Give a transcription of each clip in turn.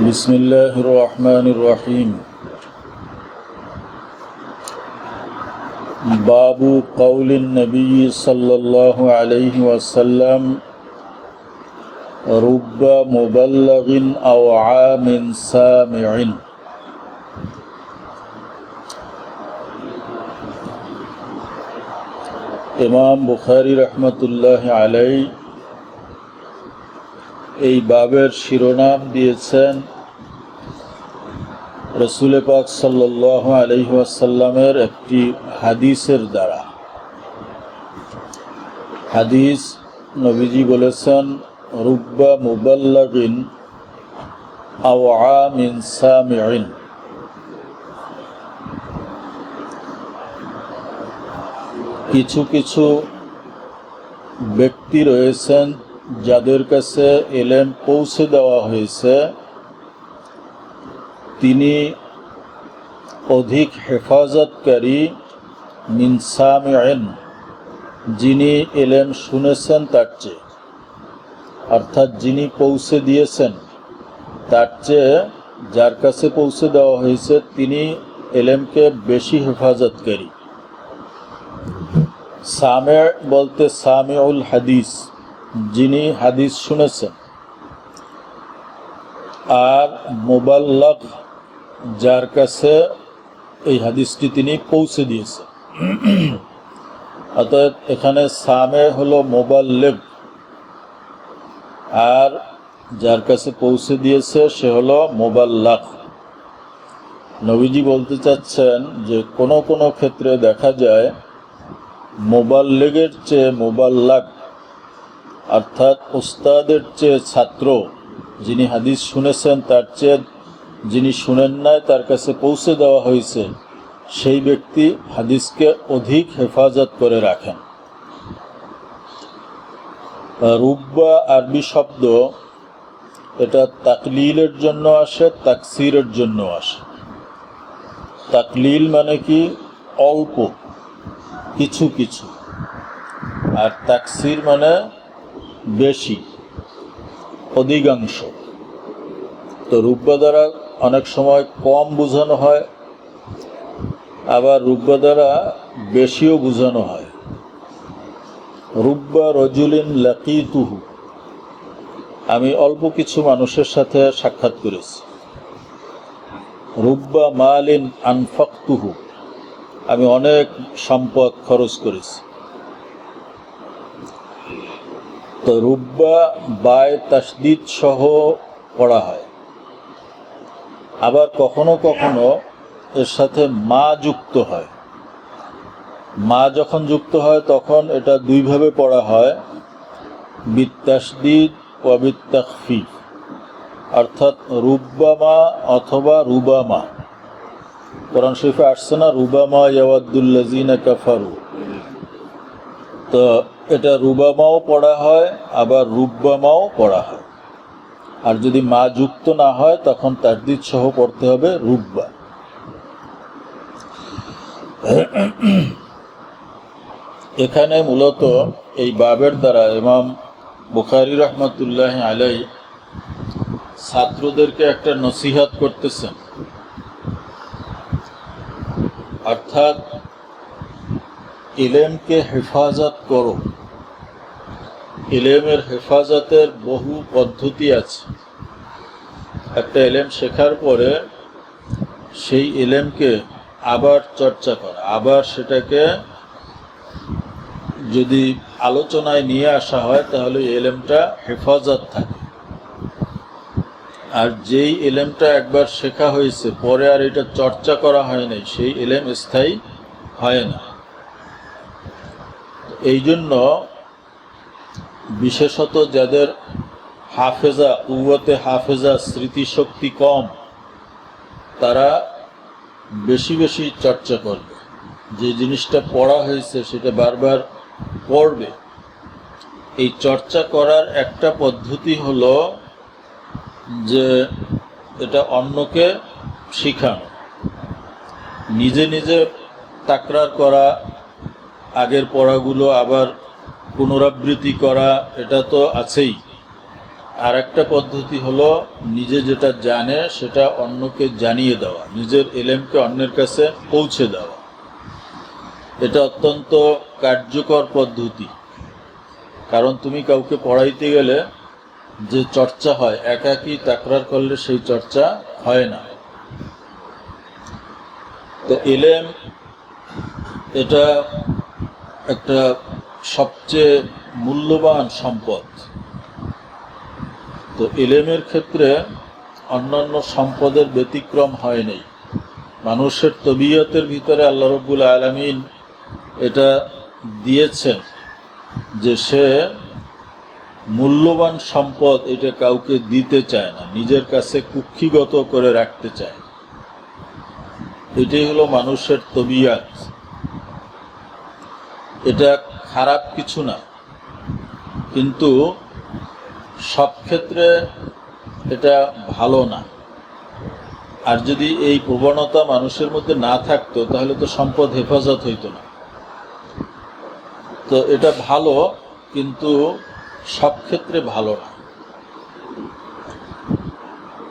بسم الله الرحمن الرحيم. باب قول النبي صلى الله عليه وسلم رب مبلغ أو عام سامع. إمام بخاري رحمة الله عليه এই বাবের শিরোনাম দিয়েছেন রসুল পাক সাল্লাহ আলহিহাসাল্লামের একটি হাদিসের দ্বারা। হাদিস নবীজি বলেছেন, রুব্বা মুবাল্লাগিন আও আমিন সামিন কিছু কিছু ব্যক্তি রয়েছেন যাদের কাছে এলেম পৌঁছে দেওয়া হয়েছে, তিনি অধিক হেফাজতকারী মিনসামেন যিনি এলেম শুনেছেন তার চেয়ে। অর্থাৎ যিনি পৌঁছে দিয়েছেন তার চেয়ে যার কাছে পৌঁছে দেওয়া হয়েছে, তিনি এলেমকে বেশি হেফাজতকারী। সামে বলতে সামিউল হাদিস। যিনি হাদিস শুনেছেন। আর মোবাল্লাক যার কাছে এই হাদিসটি তিনি পৌঁছে দিয়েছেন। অর্থাৎ এখানে সামে হলো মোবাল্লেগ। আর যার কাছে পৌঁছে দিয়েছে সে হলো মোবাল্লাক নবীজি বলতে চাচ্ছেন যে কোনো কোনো ক্ষেত্রে দেখা যায়, মোবাল্লেগের চেয়ে মোবাল্লাক অর্থাৎ ওস্তাদের চেয়ে ছাত্র যিনি হাদিস শুনেছেন, তার চেয়ে যিনি শুনেন নাই, তার কাছে পৌঁছে দেওয়া হয়েছে, সেই ব্যক্তি হাদিসকে অধিক হেফাজত করে রাখেন। রুব্বা আরবি শব্দ, এটা তাকলিলের জন্য আসে, তাকসিরের জন্য আসে। তাকলিল মানে কি? অল্প, কিছু কিছু। আর তাকসির মানে বেশি, অধিকাংশ। তো রূপবা দ্বারা অনেক সময় কম বোঝানো হয়, আবার রূপবা দ্বারা বেশিও বোঝানো হয়। রুব্বা রজুলিন লাকিতুহু, আমি অল্প কিছু মানুষের সাথে সাক্ষাৎ করেছি। রুব্বা মালিন আনফাক্তুহু, আমি অনেক সম্পদ খরচ করেছি তো রুব্বা বায় তাসদিদ সহ পড়া হয়। আবার কখনো কখনো এর সাথে মা যুক্ত হয়। মা যখন যুক্ত হয় তখন এটা দুইভাবে পড়া হয় বিত্তাসদিদ ও বিত্তাকফি অর্থাৎ রুব্বামা অথবা রুবামা। কোরআন শরীফে আসছে না, রুবামা ইয়াওয়াদ্দুল্লাজিনা কাফারু। তো এটা রুবামাও পড়া হয়, আবার রুব্বামাও পড়া হয়। আর যদি মা যুক্ত না হয়, তখন তারদিদ সহ পড়তে হবে রুব্বা এখানে মূলত এই বাবের দ্বারা ইমাম বুখারি রহমতুল্লাহ আলাই ছাত্রদেরকে একটা নসিহাত করতেছেন। অর্থাৎ ইলেমকে হেফাজত করো। ইলেমের হেফাজতের বহু পদ্ধতি আছে। একটা এলেম শেখার পরে সেই এলেমকে আবার চর্চা করা, আবার সেটাকে যদি আলোচনায় নিয়ে আসা হয় তাহলে এলেমটা হেফাজত থাকে। আর যেই এলেমটা একবার শেখা হয়েছে, পরে আর এটা চর্চা করা হয় নাই, সেই এলেম স্থায়ী হয় না। এই জন্য বিশেষত যাদের হাফেজা কুয়াতে হাফেজা স্মৃতিশক্তি কম, তারা বেশি বেশি চর্চা করবে। যে জিনিসটা পড়া হয়েছে সেটা বারবার পড়বে। এই চর্চা করার একটা পদ্ধতি হলো যে এটা অন্যকে শিখানো। নিজে নিজে তাকরার করা, আগের পড়াগুলো আবার পুনরাবৃত্তি করা, এটা তো আছেই। আর একটা পদ্ধতি হলো নিজে যেটা জানে, সেটা অন্যকে জানিয়ে দেওয়া, নিজের এলেমকে অন্যের কাছে পৌঁছে দেওয়া। এটা অত্যন্ত কার্যকর পদ্ধতি। কারণ তুমি কাউকে পড়াইতে গেলে যে চর্চা হয়, একাকী তাকরার করলে সেই চর্চা হয় না। তো এলেম, এটা একটা সবচেয়ে মূল্যবান সম্পদ। তো এলেমের ক্ষেত্রে অন্যান্য সম্পদের ব্যতিক্রম হয় নাই। মানুষের তবিয়তের ভিতরে আল্লাহ রব্বুল আলমিন এটা দিয়েছেন যে সে মূল্যবান সম্পদ এটা কাউকে দিতে চায় না, নিজের কাছে কুক্ষিগত করে রাখতে চায়। এটাই হলো মানুষের তবিয়াত। এটা খারাপ কিছু না। কিন্তু সব ক্ষেত্রে এটা ভালো না। আর যদি এই প্রবণতা মানুষের মধ্যে না থাকতো, তাহলে তো সম্পদ হেফাজত হইতো না। তো এটা ভালো, কিন্তু সব ক্ষেত্রে ভালো না।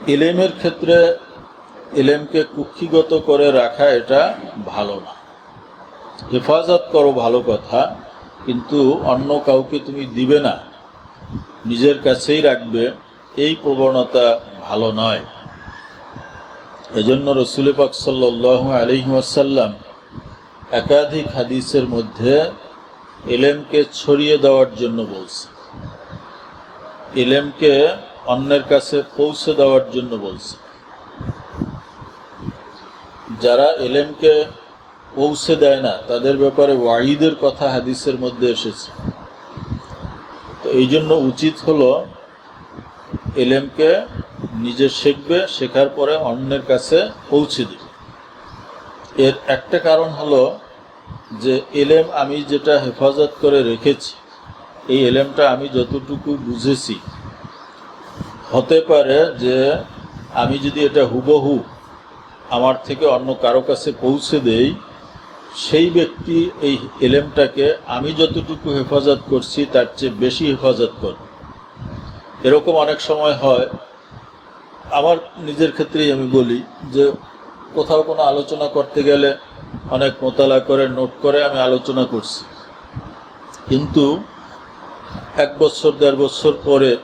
এলেমের ক্ষেত্রে এলেমকে কুক্ষিগত করে রাখা এটা ভালো না। হেফাজত করো ভালো কথা। কিন্তু অন্য কাউকে তুমি দিবে না। নিজের কাছেই রাখবে, এই প্রবণতা ভালো নয়। এজন্য রসুল পাক সাল্লাহ আলহিমাসাল্লাম একাধিক হাদিসের মধ্যে এলেমকে ছড়িয়ে দেওয়ার জন্য বলছে। এলেমকে অন্যের কাছে পৌঁছে দেওয়ার জন্য বলছে। যারা এলেমকে পৌঁছে দেয় না, তাদের ব্যাপারে ওয়াহিদের কথা হাদিসের মধ্যে এসেছে। তো এই জন্য উচিত হলো এলেমকে নিজে শিখবে, শেখার পরে অন্যের কাছে পৌঁছে দেবে। এর একটা কারণ হলো যে এলেম আমি যেটা হেফাজত করে রেখেছি, এই এলেমটা আমি যতটুকু বুঝেছি, হতে পারে যে আমি যদি এটা হুবহু আমার থেকে অন্য কারও কাছে পৌঁছে দেই সেই ব্যক্তি এই এলেমটাকে আমি যতটুকু হেফাজত করছি, তার চেয়ে বেশি হেফাজত করবে। এরকম অনেক সময় হয়, আমার নিজের ক্ষেত্রেই আমি বলি যে, কোথাও কোনো আলোচনা করতে গেলে অনেক মোতালা করে, নোট করে আমি আলোচনা করছি। কিন্তু এক বছর, দেড় বছর পরে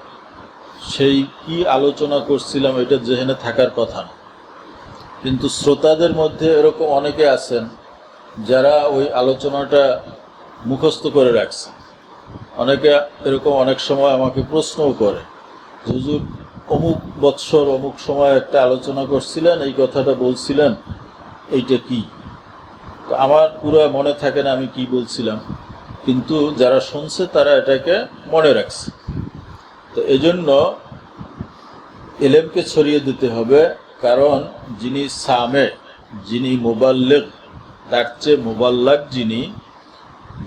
সেই কি আলোচনা করছিলাম, এটা যেখানে থাকার কথা না। কিন্তু শ্রোতাদের মধ্যে এরকম অনেকে আছেন যারা ওই আলোচনাটা মুখস্থ করে রাখছে। অনেকে এরকম অনেক সময় আমাকে প্রশ্নও করে, হুজুর, অমুক বৎসর, অমুক সময় একটা আলোচনা করছিলেন, এই কথাটা বলছিলেন, এইটা কি? তো আমার পুরো মনে থাকে না আমি কি বলছিলাম, কিন্তু যারা শুনছে তারা এটাকে মনে রাখছে। তো এজন্য এলেমকে ছড়িয়ে দিতে হবে, কারণ যিনি সামে, যিনি মোবাল্লেগ তার চেয়ে মোবাল্লাক যিনি,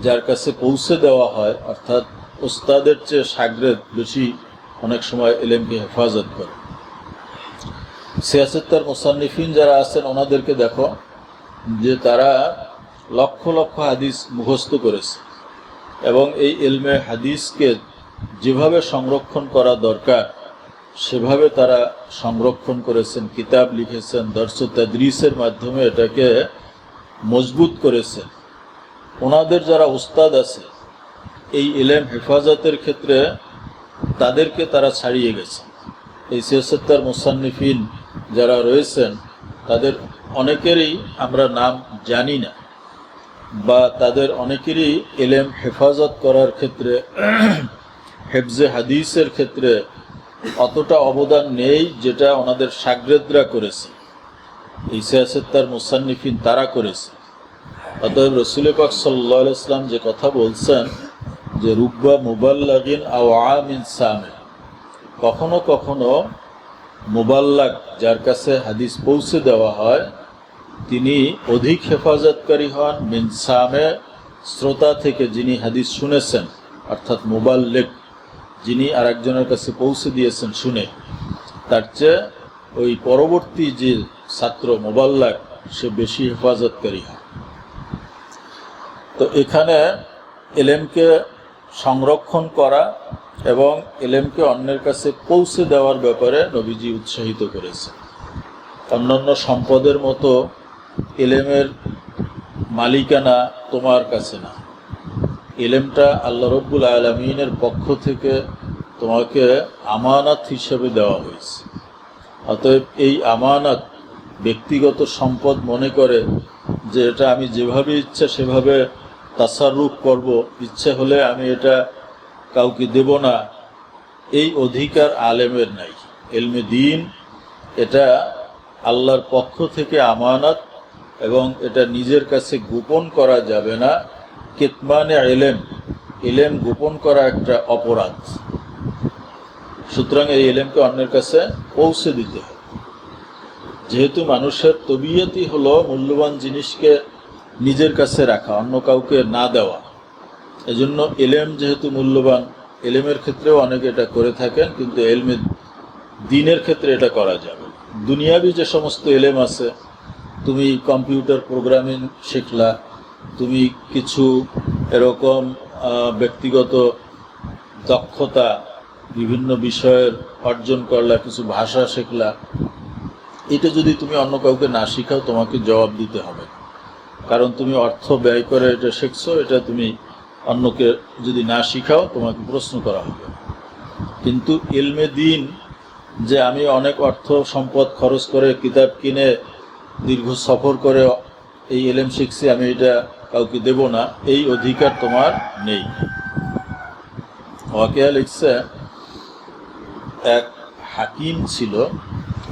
যার কাছে পৌঁছে দেওয়া হয়, অর্থাৎ ওস্তাদের চেয়ে সাগরেদ বেশি অনেক সময় এলেমকে হেফাজত করে। সিয়াসত্তার মোসান্নিফিন যারা আছেন, ওনাদেরকে দেখো যে তারা লক্ষ লক্ষ হাদিস মুখস্থ করেছে এবং এই এলমে হাদিসকে যেভাবে সংরক্ষণ করা দরকার, সেভাবে তারা সংরক্ষণ করেছেন, কিতাব লিখেছেন দর্শ তাদরিসের মাধ্যমে এটাকে মজবুত করেছেন ওনাদের যারা উস্তাদ আছে, এই এলেম হেফাজতের ক্ষেত্রে তাদেরকে তারা ছাড়িয়ে গেছে। এই সিয়াসত্তার মুসান্নিফিন যারা রয়েছেন, তাদের অনেকেরই আমরা নাম জানি না বা তাদের অনেকেরই এলেম হেফাজত করার ক্ষেত্রে, হেফজে হাদিসের ক্ষেত্রে অতটা অবদান নেই যেটা ওনাদের সাগরেদরা করেছে। এই সিয়াসত্তার মুসান্নিফিন তারা করেছে। অতএব রসুল পাক সাল্লাহ ইসলাম যে কথা বলছেন যে, রুব্বা মুবাল্লাগিন আও আমিন সামে কখনো কখনো মুবাল্লাগ যার কাছে হাদিস পৌঁছে দেওয়া হয়, তিনি অধিক হেফাজতকারী হন মিন সামে, শ্রোতা থেকে যিনি হাদিস শুনেছেন, অর্থাৎ মুবাল্লেক যিনি আরেকজনের কাছে পৌঁছে দিয়েছেন শুনে। তার চেয়ে ওই পরবর্তী যে ছাত্র মোবাল্লাক, সে বেশি হেফাজতকারী হয়। তো এখানে এলেমকে সংরক্ষণ করা এবং এলেমকে অন্যের কাছে পৌঁছে দেওয়ার ব্যাপারে নবীজি উৎসাহিত করেছে অন্যান্য সম্পদের মতো এলেমের মালিকানা তোমার কাছে না। এলেমটা আল্লাহ রব্বুল আলমিনের পক্ষ থেকে তোমাকে আমানত হিসেবে দেওয়া হয়েছে। অতএব এই আমানত ব্যক্তিগত সম্পদ মনে করে যে এটা আমি যেভাবে ইচ্ছা সেভাবে তাসারুফ করব। ইচ্ছে হলে আমি এটা কাউকে দেব না। এই অধিকার আলেমের নাই। এলমে দিন, এটা আল্লাহর পক্ষ থেকে আমানত এবং এটা নিজের কাছে গোপন করা যাবে না। কেতমানে এলেম এলেম গোপন করা একটা অপরাধ। সুতরাং এই এলেমকে অন্যের কাছে পৌঁছে দিতে হবে। যেহেতু মানুষের তবিয়তই হলো মূল্যবান জিনিসকে নিজের কাছে রাখা, অন্য কাউকে না দেওয়া। এজন্য এলেম যেহেতু মূল্যবান, এলেমের ক্ষেত্রেও অনেকে এটা করে থাকেন, কিন্তু এলমে দিনের ক্ষেত্রে এটা করা যাবে। দুনিয়াবি যে সমস্ত এলেম আছে, তুমি কম্পিউটার প্রোগ্রামিং শিখলা, তুমি কিছু এরকম ব্যক্তিগত দক্ষতা, বিভিন্ন বিষয়ের অর্জন করলা, কিছু ভাষা শিখলা এটা যদি তুমি অন্য কাউকে না শিখাও, তোমাকে জবাব দিতে হবে। কারণ তুমি অর্থ ব্যয় করে এটা শিখছো, এটা তুমি অন্যকে যদি না শিখাও, তোমাকে প্রশ্ন করা হবে। কিন্তু এলমে দিন, যে আমি অনেক অর্থ সম্পদ খরচ করে কিতাব কিনে, দীর্ঘ সফর করে এই এলেম শিখছি, আমি এটা কাউকে দেব না, এই অধিকার তোমার নেই। ওয়াকিয়া লিখছে, এক হাকিম ছিল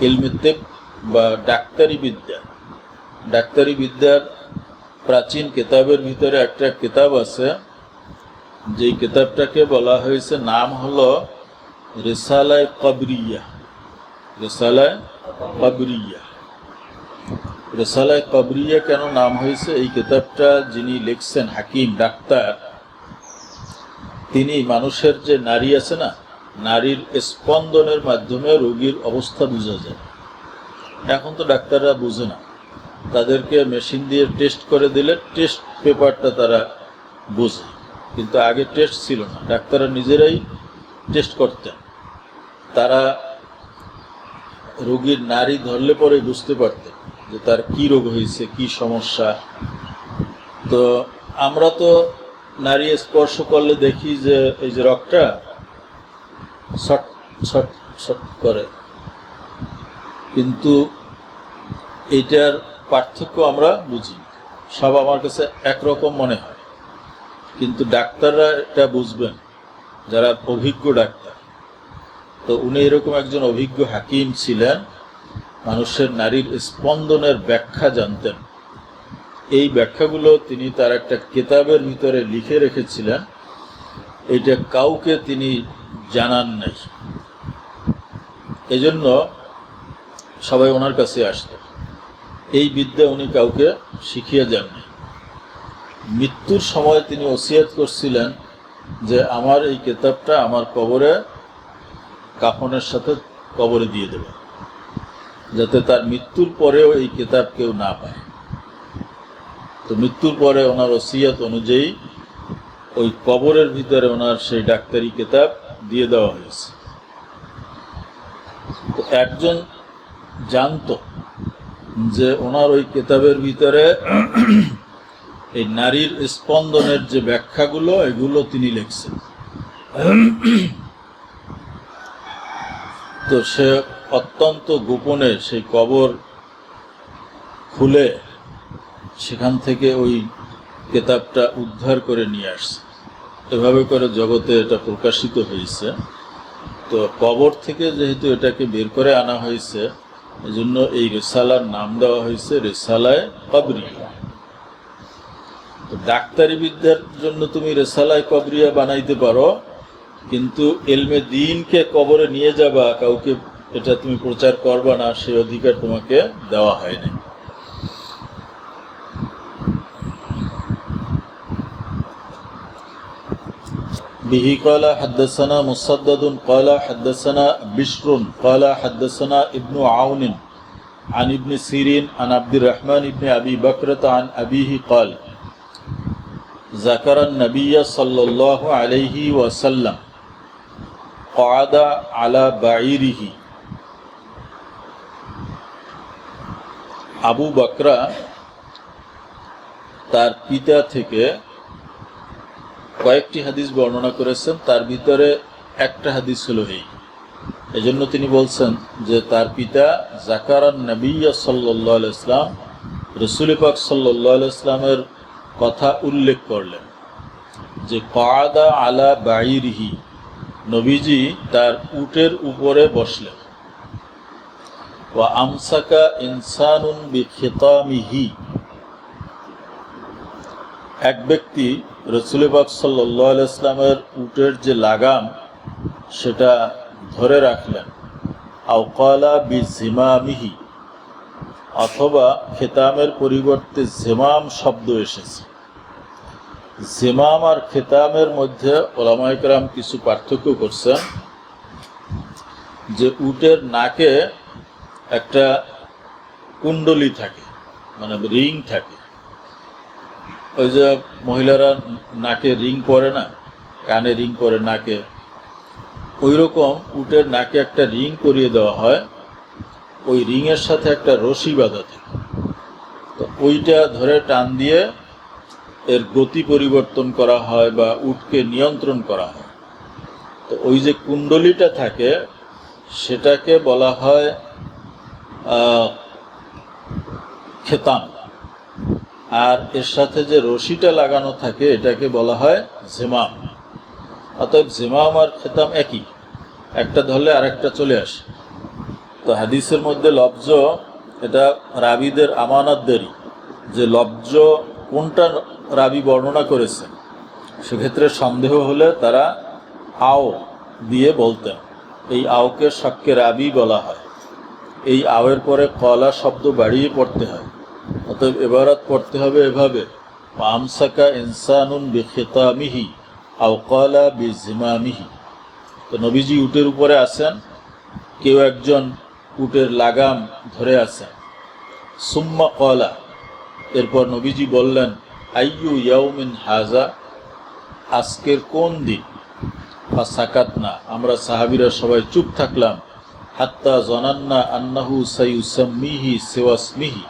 এলমেতেব বা ডাক্তারি বিদ্যা। ডাক্তারি বিদ্যার প্রাচীন কেতাবের ভিতরে একটা কেতাব আছে। যেই কেতাবটাকে বলা হয়েছে, নাম হলো রেসালায় কবরিয়া। রেসালায় কবরিয়া। রেসালায় কবরিয়া কেন নাম হয়েছে? এই কেতাবটা যিনি লিখছেন, হাকিম, ডাক্তার, তিনি মানুষের যে নারী আছে না, নারীর স্পন্দনের মাধ্যমে রোগীর অবস্থা বোঝা যায়। এখন তো ডাক্তাররা বুঝে না। তাদেরকে মেশিন দিয়ে টেস্ট করে দিলে টেস্ট পেপারটা তারা বোঝে। কিন্তু আগে টেস্ট ছিল না। ডাক্তাররা নিজেরাই টেস্ট করতেন। তারা রোগীর নারী ধরলে পরে বুঝতে পারতেন যে তার কি রোগ হয়েছে, কি সমস্যা। তো আমরা তো নারী স্পর্শ করলে দেখি যে এই যে রক্তটা শট শট শট করে। কিন্তু এইটার পার্থক্য আমরা বুঝি সব আমার কাছে একরকম মনে হয়। কিন্তু ডাক্তাররা এটা বুঝবেন, যারা অভিজ্ঞ ডাক্তার। তো উনি এরকম একজন অভিজ্ঞ হাকিম ছিলেন, মানুষের নারীর স্পন্দনের ব্যাখ্যা জানতেন। এই ব্যাখ্যাগুলো তিনি তার একটা কেতাবের ভিতরে লিখে রেখেছিলেন। এটা কাউকে তিনি জানান নাই। এজন্য সবাই ওনার কাছে আসতেন এই বিদ্যা উনি কাউকে শিখিয়ে যাননি মৃত্যুর সময় তিনি ওসিয়াত করছিলেন যে, আমার এই কেতাবটা আমার কবরে, কাফনের সাথে কবরে দিয়ে দেবে। যাতে তার মৃত্যুর পরেও এই কেতাব কেউ না পায়। তো মৃত্যুর পরে ওনার ওসিয়াত অনুযায়ী ওই কবরের ভিতরে ওনার সেই ডাক্তারি কেতাব দিয়ে দেওয়া হয়েছে। তো একজন জানতো যে ওনার ওই কেতাবের ভিতরে এই নারীর স্পন্দনের যে ব্যাখ্যাগুলো, এগুলো তিনি লিখছেন। তো সে অত্যন্ত গোপনে সেই কবর খুলে সেখান থেকে ওই কেতাবটা উদ্ধার করে নিয়ে আসছে। এভাবে করে জগতে এটা প্রকাশিত হয়েছে। তো কবর থেকে যেহেতু এটাকে বের করে আনা হয়েছে এজন্য এই রেসালার নাম দেওয়া হয়েছে রেসালায় কবরিয়া। তো ডাক্তারি বিদ্যার জন্য তুমি রেসালায় কবরিয়া বানাইতে পারো, কিন্তু এলমে দিনকে কবরে নিয়ে যাবা, কাউকে এটা তুমি প্রচার করবা না, সে অধিকার তোমাকে দেওয়া হয়নি به قال حدثنا مسدد قال حدثنا بشر قال حدثنا ابن عون عن ابن سيرين عن عبد الرحمن بن أبي بكرة عن أبيه قال ذكر النبي صلى الله عليه وسلم কাদা আলা বাইরিহি আবু বকরা তার পিতা থেকে কয়েকটি হাদিস বর্ণনা করেছেন, তার ভিতরে একটা হাদিস হলো এই। এজন্য তিনি বলছেন যে তার পিতা জাকারান নবিয়া সাল্লাহ ইসলাম রসুল পাক সাল্লাহ ইসলামের কথা উল্লেখ করলেন যে, কাদা আলা বাইরিহি নবীজি তার উটের উপরে বসলেন। ও আমসাকা ইনসানুন বি খেতামিহি এক ব্যক্তি রসুলবাক সাল্লাহ ইসলামের উটের যে লাগাম, সেটা ধরে রাখলেন। আওকালা বি জিমামিহি অথবা খেতামের পরিবর্তে জেমাম শব্দ এসেছে। জেমাম আর খেতামের মধ্যে ওলামাইকরাম কিছু পার্থক্য করছেন, যে উটের নাকে একটা কুণ্ডলি থাকে মানে রিং থাকে। ওই যে মহিলারা নাকে রিং পরে না, কানে রিং পরে নাকে ওই রকম উটের নাকে একটা রিং করিয়ে দেওয়া হয়, ওই রিংয়ের সাথে একটা রশি বাঁধা থাকে। তো ওইটা ধরে টান দিয়ে এর গতি পরিবর্তন করা হয় বা উটকে নিয়ন্ত্রণ করা হয়। তো ওই যে কুণ্ডলিটা থাকে, সেটাকে বলা হয় খেতাম। আর এর সাথে যে রশিটা লাগানো থাকে, এটাকে বলা হয় জেমাম। অতএব জেমাম আর খেতাম একই। একটা ধরলে আরেকটা চলে আসে। তো হাদিসের মধ্যে লব্জ, এটা রাবিদের আমানতদারি যে লব্জ কোনটা রাবি বর্ণনা করেছে, সেক্ষেত্রে সন্দেহ হলে তারা আও দিয়ে বলতেন। এই আওকে শক্কে রাবি বলা হয়। এই আওয়ের পরে কলা শব্দ বাড়িয়ে পড়তে হয়। অতএব এবারাত পড়তে হবে এভাবে। আমসাকা ইনসানুন বি খেতামিহি আও কলা বি জিমামিহি তো নবীজি উটের উপরে আসেন, কেউ একজন উটের লাগাম ধরে আসেন। সুম্মা কলা এরপর নবীজি বললেন, আইয়ু ইয়াউমিন হাজা আজকের কোন দিন? বা সাকাত না আমরা সাহাবিরা সবাই চুপ থাকলাম, হাত্তা জনান্না আন্নাহু সাইউসাম্মিহি সেওয়াসমিহি।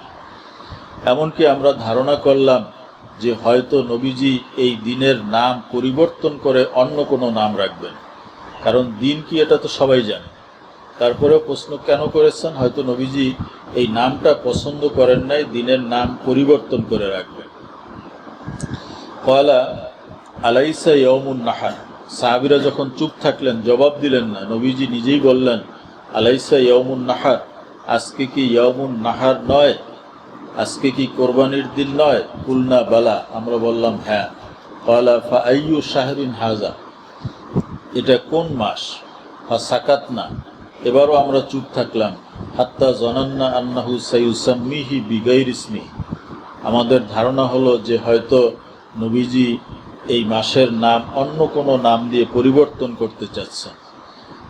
এমনকি আমরা ধারণা করলাম যে হয়তো নবীজি এই দিনের নাম পরিবর্তন করে অন্য কোনো নাম রাখবেন। কারণ দিন কি এটা তো সবাই জানে। তারপরেও প্রশ্ন কেন করেছেন? হয়তো নবীজি এই নামটা পছন্দ করেন নাই, দিনের নাম পরিবর্তন করে রাখবেন। কয়লা আলাইসা ইয়মুন নাহার। সাহাবিরা যখন চুপ থাকলেন, জবাব দিলেন না। নবীজি নিজেই বললেন, আলাইসা ইয়মুন নাহার। আজকে কি ইয়মুন নাহার নয়? আজকে কি কোরবানির দিন নয়? কুলনা, বালা। আমরা বললাম হ্যাঁ। কয়লা ফা আইয়ু শাহরিন হাজা? এটা কোন মাস? ফা সাকাত না। এবারও আমরা চুপ থাকলাম। হাত্তা জনান্না আন্নাহু সাইউসাম্মিহি বিগাইর ইসমিহি আমাদের ধারণা হলো যে হয়তো নবীজি এই মাসের নাম অন্য কোনো নাম দিয়ে পরিবর্তন করতে চাচ্ছেন।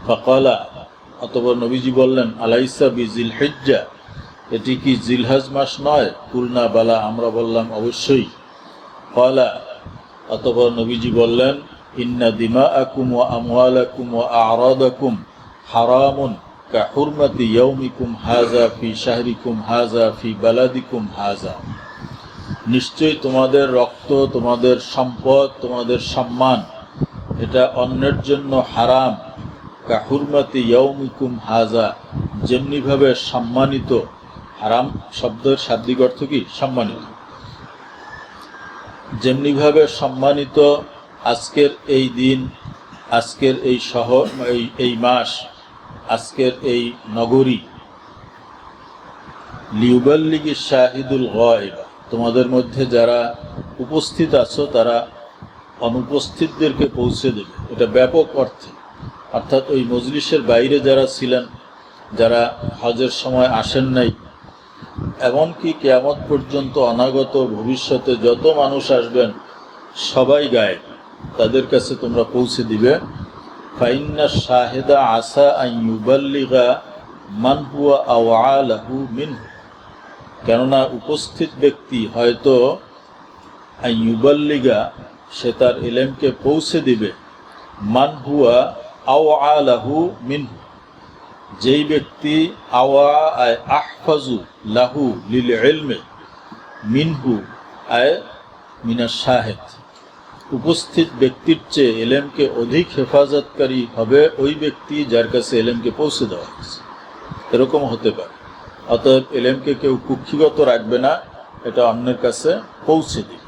ফকলা অতপর নবীজি বললেন, আলাইসা বিজিল হেজ্জা এটি কি জিলহাজ মাস নয়? কুলনা বালা, আমরা বললাম অবশ্যই। কলা অতপর নবীজি বললেন, ইন্না দিমা আকুম ও আমওয়াল আকুম ও আরদ আকুম হারামুন কা হুরমাতি ইয়ৌমিকুম হাজা ফি শাহরিকুম হাজা ফি বালাদিকুম হাজা নিশ্চয়ই তোমাদের রক্ত, তোমাদের সম্পদ, তোমাদের সম্মান, এটা অন্যের জন্য হারাম। কাহুরমাতি ইয়ৌমিকুম হাজা যেমনিভাবে সম্মানিত হারাম শব্দের শাব্দিক অর্থ কি? সম্মানিত। যেমনিভাবে সম্মানিত আজকের এই দিন, আজকের এই শহর, এই এই মাস, আজকের এই নগরী, লিউবাল্লিগি শাহিদুল গয়বা, তোমাদের মধ্যে যারা উপস্থিত আছো, তারা অনুপস্থিতদেরকে পৌঁছে দেবে। এটা ব্যাপক অর্থে। অর্থাৎ ওই মজলিসের বাইরে যারা ছিলেন, যারা হজের সময় আসেন নাই এমনকি কেয়ামত পর্যন্ত অনাগত ভবিষ্যতে যত মানুষ আসবেন, সবাই গায়ে তাদের কাছে তোমরা পৌঁছে দিবে। ফাইন্না শাহেদা আসা আইয়ুবাল্লিগা মান হুয়া আওয়ালাহু মিনহু। কেননা উপস্থিত ব্যক্তি হয়তো আইয়ুবাল্লিগা সে তার এলেমকে পৌঁছে দিবে। মান হুয়া আও আলাহু মিনহু। যেই ব্যক্তি আওয়া আয় আহফাজু লাহু লিল ইলমে মিনহু আয় মিনা শাহেদ। উপস্থিত ব্যক্তির চেয়ে এলেমকে অধিক হেফাজতকারী হবে ওই ব্যক্তি যার কাছে এলেমকে পৌঁছে দেওয়া হয়েছে। এরকম হতে পারে। অতএব এলেমকে কেউ কুক্ষিগত রাখবে না, এটা অন্যের কাছে পৌঁছে দিবে।